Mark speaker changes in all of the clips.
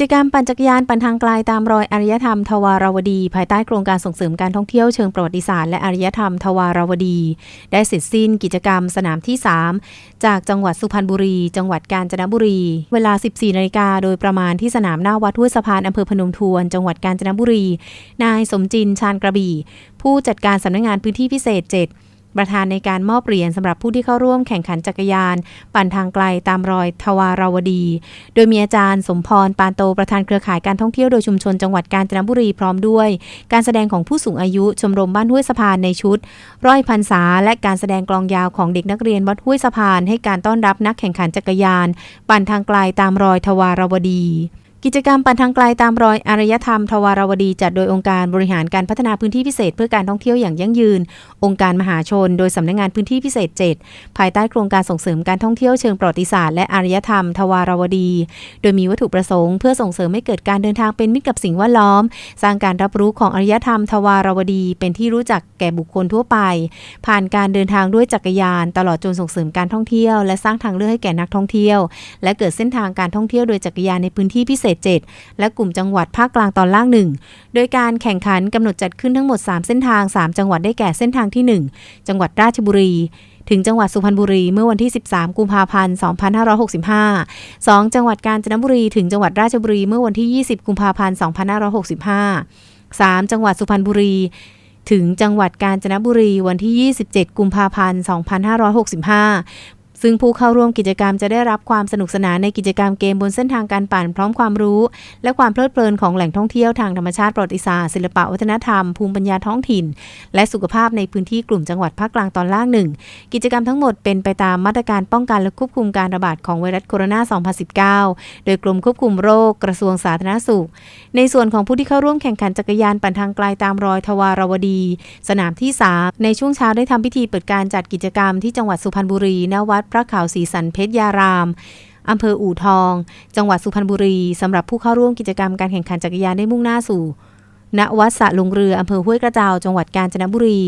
Speaker 1: จกรรมปั่นจักรยานปั่นทางไกลตามรอยอารยธรรมทวารวดี ภายใต้โครงการส่งเสริมการท่องเที่ยวเชิงประวัติศาสตร์และอารยธรรมทวารวดี ได้เสร็จสิ้นกิจกรรมสนามที่ 3 จากจังหวัดสุพรรณบุรี จังหวัดกาญจนบุรี เวลา 14นาฬิกาโดยประมาณที่สนามหน้าวัดห้วยสะพานอำเภอพนมทวน จังหวัดกาญจนบุรี นายสมจินชาญกระบี่ ผู้จัดการสำนักงานพื้นที่พิเศษ 7 ประธานในการมอบเหรียญสำหรับผู้ที่เข้าร่วมแข่งขันจักรยาน ปั่นทางไกลตามรอยทวาราวดี โดยมีอาจารย์สมพร ปานโตประธานเครือข่ายการท่องเที่ยวโดยชุมชนจังหวัดกาญจนบุรีพร้อมด้วย การแสดงของผู้สูงอายุชมรมบ้านห้วยสะพานในชุด ร้อยพรรษาและการแสดงกลองยาวของเด็กนักเรียนวัดห้วยสะพาน ให้การต้อนรับนักแข่งขันจักรยาน ปั่นทางไกลตามรอยทวาราวดี กิจกรรมปั่นทางไกลตามรอยอารยธรรม ทวารวดีจัดโดยองค์การบริหารการพัฒนาพื้นที่พิเศษ เพื่อการท่องเที่ยวอย่างยั่งยืน องค์การมหาชน โดยสำนักงานพื้นที่พิเศษ 7 ภายใต้โครงการส่งเสริมการท่องเที่ยวเชิงประวัติศาสตร์และอารยธรรม ทวารวดี โดยมีวัตถุประสงค์เพื่อส่งเสริมให้เกิดการเดินทางเป็นมิตรกับสิ่งแวดล้อม สร้างการรับรู้ของอารยธรรม ทวารวดี เป็นที่รู้จักแก่บุคคลทั่วไป ผ่านการเดินทางด้วยจักรยาน ตลอดจนส่งเสริมการท่องเที่ยว และสร้างทางเลือกให้แก่นักท่องเที่ยว และเกิดเส้นทางการท่องเที่ยวโดยจักรยานในพื้นที่พิเศษ7 และกลุ่มจังหวัดภาคกลางตอนล่างหนึ่งโดยการแข่งขันกำหนดจัดขึ้นทั้งหมด 3 เส้นทาง 3 จังหวัดได้แก่เส้นทางที่ 1 จังหวัดราชบุรีถึงจังหวัดสุพรรณบุรีเมื่อวันที่ 13 กุมภาพันธ์ 2565 2 จังหวัดกาญจนบุรีถึงจังหวัดราชบุรีเมื่อวันที่ 20 กุมภาพันธ์ 2565 3 จังหวัดสุพรรณบุรี ถึงจังหวัดกาญจนบุรีวันที่ 27 กุมภาพันธ์ 2565 ซึ่งผู้เข้าร่วมกิจกรรมจะได้รับความสนุกสนานในกิจกรรมเกมบนเส้นทางการปั่นพร้อมความรู้ และความเพลิดเพลินของแหล่งท่องเที่ยวทางธรรมชาติประวัติศาสตร์ศิลปะวัฒนธรรม ภูมิปัญญาท้องถิ่น และสุขภาพในพื้นที่กลุ่มจังหวัดภาคกลางตอนล่างหนึ่งกิจกรรมทั้งหมดเป็นไปตามมาตรการป้องกันและควบคุมการระบาดของไวรัสโคโรนา 2019 โดยกรมควบคุมโรคกระทรวงสาธารณสุข ในส่วนของผู้ที่เข้าร่วมแข่งขันจักรยานปั่นทางไกลตามรอยทวารวดี สนามที่ 3 ในช่วงเช้าได้ทำพิธีเปิดการจัดกิจกรรมที่จังหวัดสุพรรณบุรีณวัดพระขาวสีสันเพชรยารามอำเภออู่ทอง จังหวัดสุพรรณบุรีสำหรับผู้เข้าร่วมกิจกรรมการแข่งขันจักรยานได้มุ่งหน้าสู่ณวัดสะลงเรืออำเภอห้วยกระเจาจังหวัดกาญจนบุรี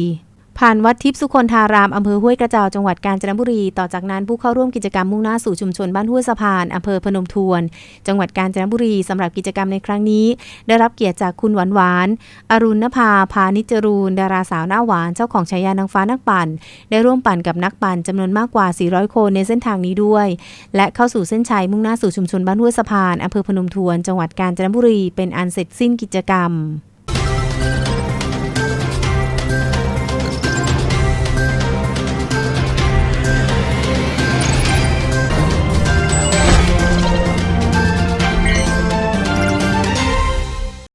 Speaker 1: ผ่านวัดทิพย์สุคนธารามอำเภอห้วยกระเจาจังหวัดกาญจนบุรี ต่อจากนั้นผู้เข้าร่วมกิจกรรมมุ่งหน้าสู่ชุมชนบ้านห้วยสะพานอำเภอพนมทวน จังหวัดกาญจนบุรีสำหรับกิจกรรมในครั้งนี้ ได้รับเกียรติจากคุณหวานหวาน อรุณนภาพานิจรูนดาราสาวหน้าหวานเจ้าของฉายานางฟ้านักปั่น ได้ร่วมปั่นกับนักปั่นจำนวนมากกว่า 400 คนในเส้นทางนี้ด้วย และเข้าสู่เส้นชัยมุ่งหน้าสู่ชุมชนบ้านห้วยสะพานอำเภอพนมทวน จังหวัดกาญจนบุรีเป็นอันเสร็จสิ้นกิจกรรม